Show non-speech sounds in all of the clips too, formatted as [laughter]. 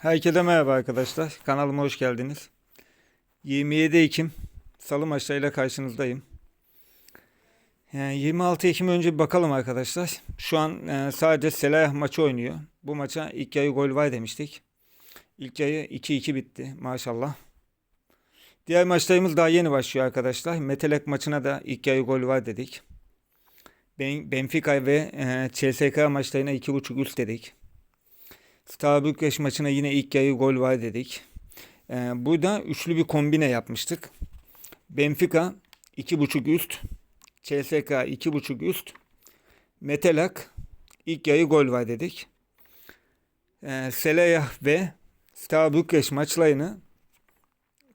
Herkese merhaba arkadaşlar. Kanalıma hoş geldiniz. 27 Ekim Salı maçlarıyla karşınızdayım. Yani 26 Ekim önce bir bakalım arkadaşlar. Şu an e, sadece Selayah maçı oynuyor. Bu maça ilk yarı gol var demiştik. İlk yarı 2-2 bitti maşallah. Diğer maçlarımız daha yeni başlıyor arkadaşlar. Metelek maçına da ilk yarı gol var dedik. Ben- Benfica ve e, CSK maçlarına 2.5 üst dedik. Star Bükreş maçına yine ilk yarı gol var dedik. Ee, burada üçlü bir kombine yapmıştık. Benfica 2.5 üst. CSK 2.5 üst. Metelak ilk yarı gol var dedik. Ee, Seleyah ve Star Bükreş maçlarını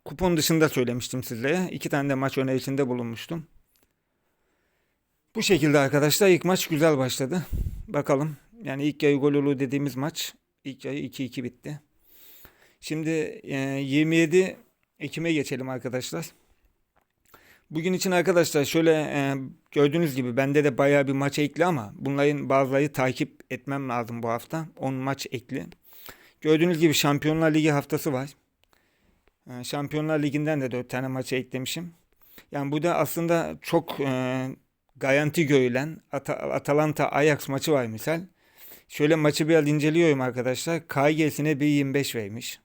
kupon dışında söylemiştim sizlere. İki tane de maç önerisinde bulunmuştum. Bu şekilde arkadaşlar ilk maç güzel başladı. Bakalım. Yani ilk yarı gol olur dediğimiz maç İlk ayı 2-2 bitti. Şimdi e, 27 Ekim'e geçelim arkadaşlar. Bugün için arkadaşlar şöyle e, gördüğünüz gibi bende de bayağı bir maç ekli ama bunların bazıları takip etmem lazım bu hafta. 10 maç ekli. Gördüğünüz gibi Şampiyonlar Ligi haftası var. E, Şampiyonlar Ligi'nden de 4 tane maça eklemişim. Yani bu da aslında çok e, garanti görülen At- Atalanta Ajax maçı var misal. Şöyle maçı biraz inceliyorum arkadaşlar. KG'sine 1.25 vermiş.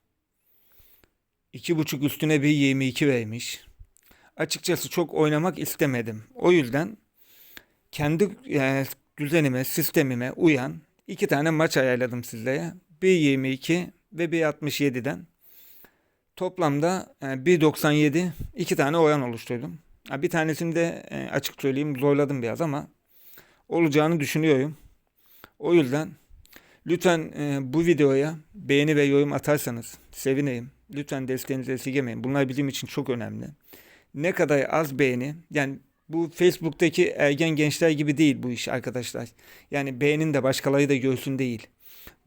2.5 üstüne 1.22 vermiş. Açıkçası çok oynamak istemedim. O yüzden kendi e, düzenime, sistemime uyan iki tane maç ayarladım sizlere. 1.22 ve 1.67'den. Toplamda e, 1.97 iki tane oyan oluşturdum. Bir tanesini de e, açık söyleyeyim zorladım biraz ama olacağını düşünüyorum. O yüzden lütfen e, bu videoya beğeni ve yorum atarsanız sevinirim. Lütfen desteğinizi esirgemeyin. Bunlar bizim için çok önemli. Ne kadar az beğeni yani bu Facebook'taki ergen gençler gibi değil bu iş arkadaşlar. Yani beğenin de başkaları da görsün değil.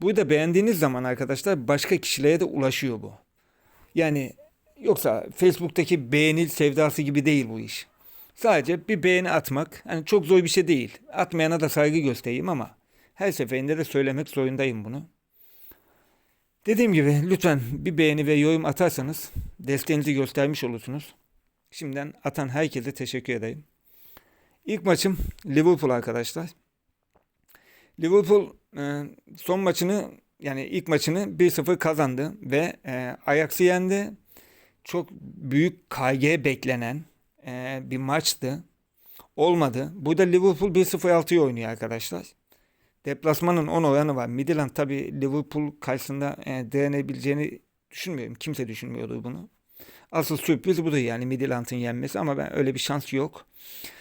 Burada beğendiğiniz zaman arkadaşlar başka kişilere de ulaşıyor bu. Yani yoksa Facebook'taki beğeni sevdası gibi değil bu iş. Sadece bir beğeni atmak hani çok zor bir şey değil. Atmayana da saygı göstereyim ama her seferinde de söylemek zorundayım bunu. Dediğim gibi lütfen bir beğeni ve yorum atarsanız desteğinizi göstermiş olursunuz. Şimdiden atan herkese teşekkür edeyim. İlk maçım Liverpool arkadaşlar. Liverpool e, son maçını yani ilk maçını 1-0 kazandı ve e, Ajax'ı yendi. Çok büyük KG beklenen e, bir maçtı. Olmadı. Burada Liverpool 1-0-6'yı oynuyor arkadaşlar. Deplasmanın 10 oranı var. Midland tabi Liverpool karşısında e, direnebileceğini düşünmüyorum. Kimse düşünmüyordu bunu. Asıl sürpriz budur yani Midland'ın yenmesi ama ben öyle bir şans yok.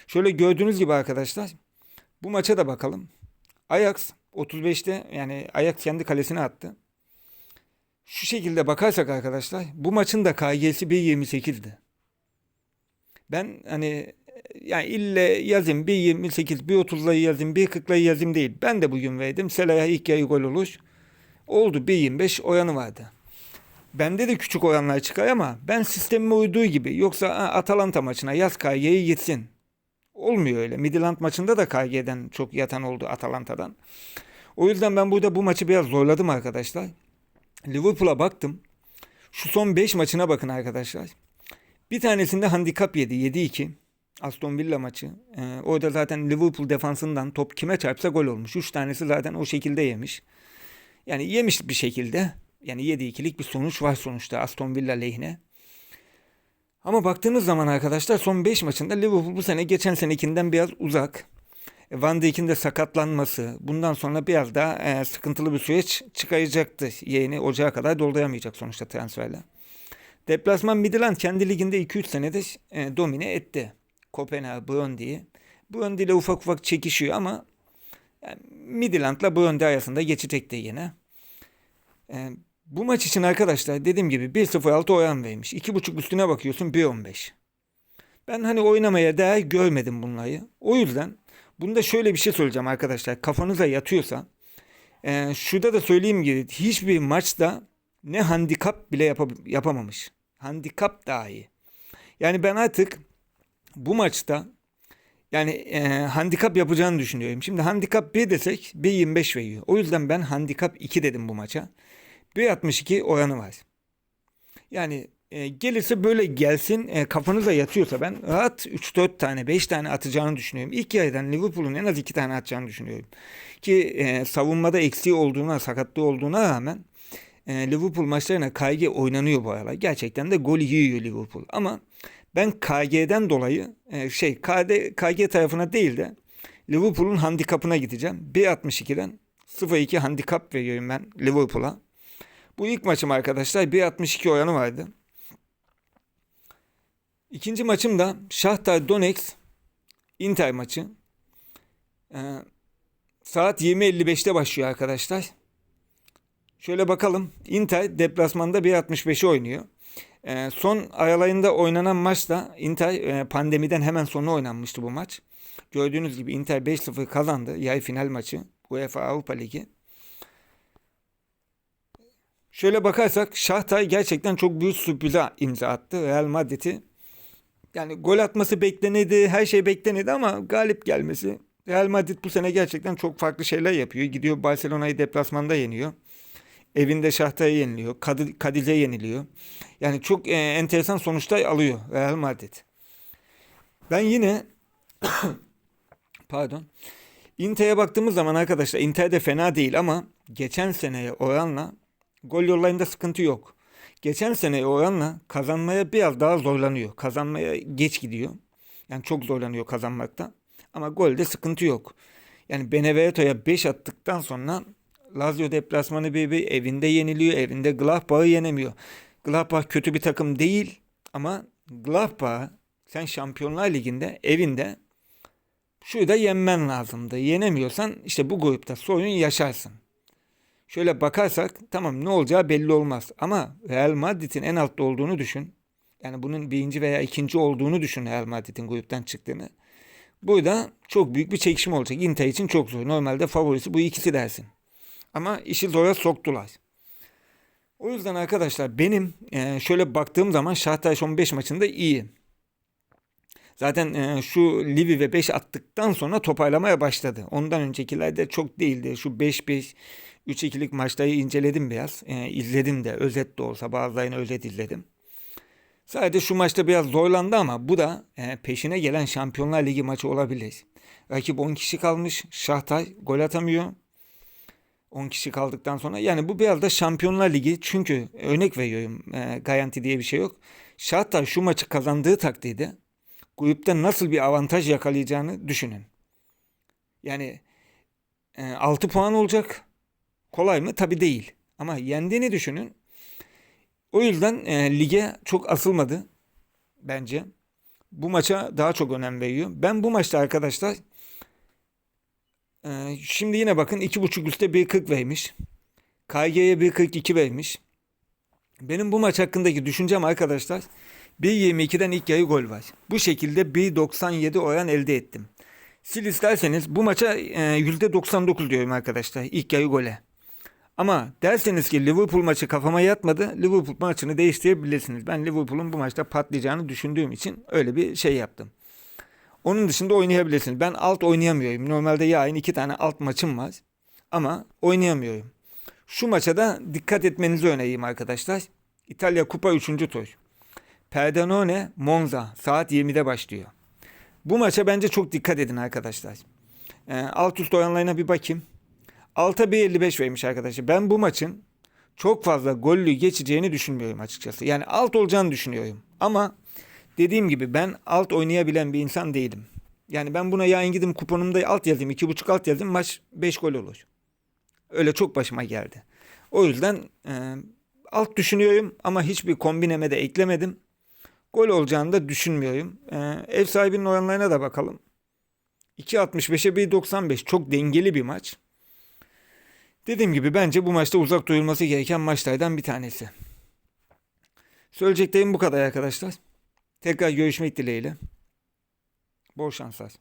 Şöyle gördüğünüz gibi arkadaşlar bu maça da bakalım. Ajax 35'te yani Ajax kendi kalesine attı. Şu şekilde bakarsak arkadaşlar bu maçın da KG'si 1.28'di. Ben hani yani ille yazayım 1.28, 1.30'ları yazayım, 1.40'ları yazayım değil. Ben de bugün verdim. Selaya ilk yarı gol olur. Oldu 1.25 oranı vardı. Bende de küçük oranlar çıkar ama ben sistemime uyduğu gibi. Yoksa ha, Atalanta maçına yaz KG'yi gitsin. Olmuyor öyle. Midland maçında da KG'den çok yatan oldu Atalanta'dan. O yüzden ben burada bu maçı biraz zorladım arkadaşlar. Liverpool'a baktım. Şu son 5 maçına bakın arkadaşlar. Bir tanesinde handikap yedi. 7-2. Aston Villa maçı. Ee, orada zaten Liverpool defansından top kime çarpsa gol olmuş. 3 tanesi zaten o şekilde yemiş. Yani yemiş bir şekilde. Yani 7-2'lik bir sonuç var sonuçta Aston Villa lehine. Ama baktığınız zaman arkadaşlar son 5 maçında Liverpool bu sene geçen senekinden biraz uzak. E, Van Dijk'in de sakatlanması bundan sonra biraz daha e, sıkıntılı bir süreç çıkaracaktı. Yeğeni ocağa kadar dolduramayacak sonuçta transferle. Deplasman Midland kendi liginde 2-3 senedir e, domine etti. Kopenhag, Brøndby'yi. Brøndby ile ufak ufak çekişiyor ama yani Midland'la Brøndby arasında geçecekti yine. E, bu maç için arkadaşlar dediğim gibi 1-0-6 oran vermiş. 2.5 üstüne bakıyorsun 1.15. Ben hani oynamaya değer görmedim bunları. O yüzden bunda şöyle bir şey söyleyeceğim arkadaşlar. Kafanıza yatıyorsa e, şurada da söyleyeyim gibi hiçbir maçta ne handikap bile yapab- yapamamış. Handikap dahi. Yani ben artık bu maçta yani e, handikap yapacağını düşünüyorum. Şimdi handikap 1 desek 1.25 veriyor. O yüzden ben handikap 2 dedim bu maça. 1.62 oranı var. Yani e, gelirse böyle gelsin e, kafanıza yatıyorsa ben rahat 3-4 tane 5 tane atacağını düşünüyorum. İlk yarıdan Liverpool'un en az 2 tane atacağını düşünüyorum. Ki e, savunmada eksiği olduğuna sakatlığı olduğuna rağmen e, Liverpool maçlarına KG oynanıyor bu aralar. Gerçekten de gol yiyor Liverpool. Ama ben KG'den dolayı e, şey KD, KG tarafına değil de Liverpool'un handikapına gideceğim. 1.62'den 0-2 handikap veriyorum ben Liverpool'a. Bu ilk maçım arkadaşlar 1.62 oranı vardı. İkinci maçım da Shakhtar Donetsk Inter maçı. Ee, saat 20.55'te başlıyor arkadaşlar. Şöyle bakalım. Inter deplasmanda 1.65'i oynuyor. Ee, son aralarında oynanan maçta Inter e, pandemiden hemen sonra oynanmıştı bu maç. Gördüğünüz gibi Inter 5-0 kazandı. Yarı final maçı. UEFA Avrupa Ligi. Şöyle bakarsak Shakhtar gerçekten çok büyük sürprize imza attı. Real Madrid'i yani gol atması beklenirdi, her şey beklenirdi ama galip gelmesi. Real Madrid bu sene gerçekten çok farklı şeyler yapıyor. Gidiyor Barcelona'yı deplasmanda yeniyor. Evinde Shakhtar'ı yeniliyor. Kad- Kadiz'e yeniliyor. Yani çok e, enteresan sonuçlar alıyor Real Madrid. Ben yine [coughs] pardon. Inter'e baktığımız zaman arkadaşlar Inter de fena değil ama geçen seneye oranla gol yollarında sıkıntı yok. Geçen seneye oranla kazanmaya biraz daha zorlanıyor. Kazanmaya geç gidiyor. Yani çok zorlanıyor kazanmakta. Ama golde sıkıntı yok. Yani Benevento'ya 5 attıktan sonra Lazio deplasmanı bir, bir evinde yeniliyor. Evinde Gladbach'ı yenemiyor. Gladbach kötü bir takım değil ama Gladbach sen Şampiyonlar Ligi'nde evinde şurada yenmen lazımdı. Yenemiyorsan işte bu grupta sorun yaşarsın. Şöyle bakarsak tamam ne olacağı belli olmaz. Ama Real Madrid'in en altta olduğunu düşün. Yani bunun birinci veya ikinci olduğunu düşün Real Madrid'in gruptan çıktığını. Burada çok büyük bir çekişme olacak. Inter için çok zor. Normalde favorisi bu ikisi dersin. Ama işi zora soktular. O yüzden arkadaşlar benim e, şöyle baktığım zaman Şahtaş 15 maçında iyi. Zaten e, şu Livi ve 5 attıktan sonra toparlamaya başladı. Ondan öncekilerde çok değildi. Şu 5-5 3-2'lik maçları inceledim biraz. E, izledim de özet de olsa bazılarını özet izledim. Sadece şu maçta biraz zorlandı ama bu da e, peşine gelen Şampiyonlar Ligi maçı olabilir. Rakip 10 kişi kalmış. Şahtay gol atamıyor. 10 kişi kaldıktan sonra. Yani bu biraz da Şampiyonlar Ligi. Çünkü örnek veriyorum e, garanti diye bir şey yok. Şahtay şu maçı kazandığı takdirde grupta nasıl bir avantaj yakalayacağını düşünün. Yani e, 6 puan olacak. Kolay mı? Tabii değil. Ama yendiğini düşünün. O yüzden e, lige çok asılmadı bence. Bu maça daha çok önem veriyor. Ben bu maçta arkadaşlar e, şimdi yine bakın 2.5 üstte 1.40 vermiş. KG'ye 1.42 vermiş. Benim bu maç hakkındaki düşüncem arkadaşlar 1.22'den ilk yarı gol var. Bu şekilde 1.97 oran elde ettim. Sil isterseniz bu maça e, %99 diyorum arkadaşlar ilk yarı gole. Ama derseniz ki Liverpool maçı kafama yatmadı. Liverpool maçını değiştirebilirsiniz. Ben Liverpool'un bu maçta patlayacağını düşündüğüm için öyle bir şey yaptım. Onun dışında oynayabilirsiniz. Ben alt oynayamıyorum. Normalde yarın iki tane alt maçım var. Ama oynayamıyorum. Şu maça da dikkat etmenizi önereyim arkadaşlar. İtalya Kupa 3. tur. Perdanone Monza saat 20'de başlıyor. Bu maça bence çok dikkat edin arkadaşlar. E, alt üst oranlarına bir bakayım. Alta 1.55 vermiş arkadaşlar. Ben bu maçın çok fazla gollü geçeceğini düşünmüyorum açıkçası. Yani alt olacağını düşünüyorum. Ama dediğim gibi ben alt oynayabilen bir insan değilim. Yani ben buna yayın gidip kuponumda alt yazayım. 2.5 alt yazayım maç 5 gol olur. Öyle çok başıma geldi. O yüzden e, alt düşünüyorum ama hiçbir kombineme de eklemedim. Gol olacağını da düşünmüyorum. E, ev sahibinin oranlarına da bakalım. 2.65'e 1.95 çok dengeli bir maç. Dediğim gibi bence bu maçta uzak duyulması gereken maçlardan bir tanesi. Söyleyeceklerim bu kadar arkadaşlar. Tekrar görüşmek dileğiyle. Bol şanslar.